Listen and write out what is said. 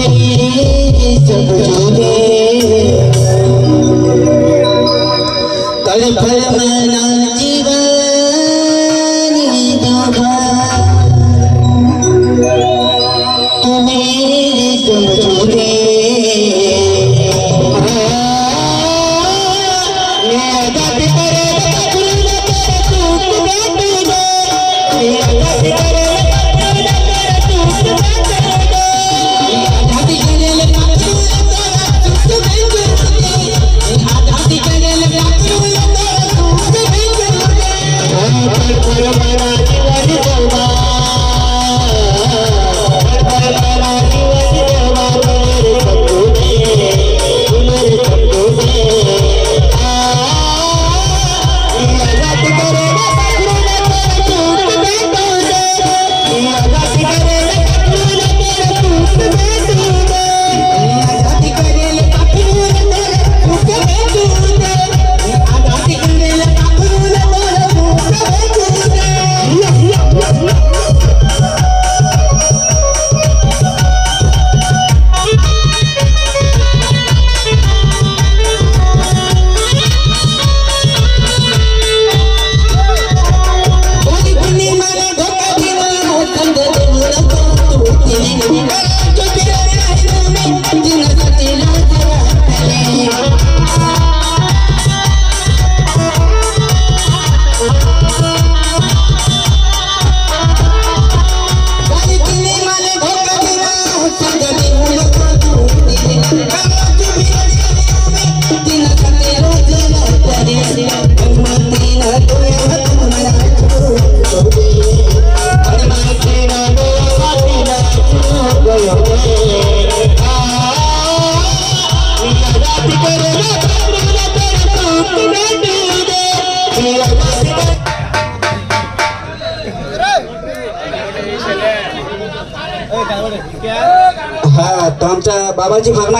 Tell him, tell him, tell him, tell हा तो आमच्या बाबाची मागणी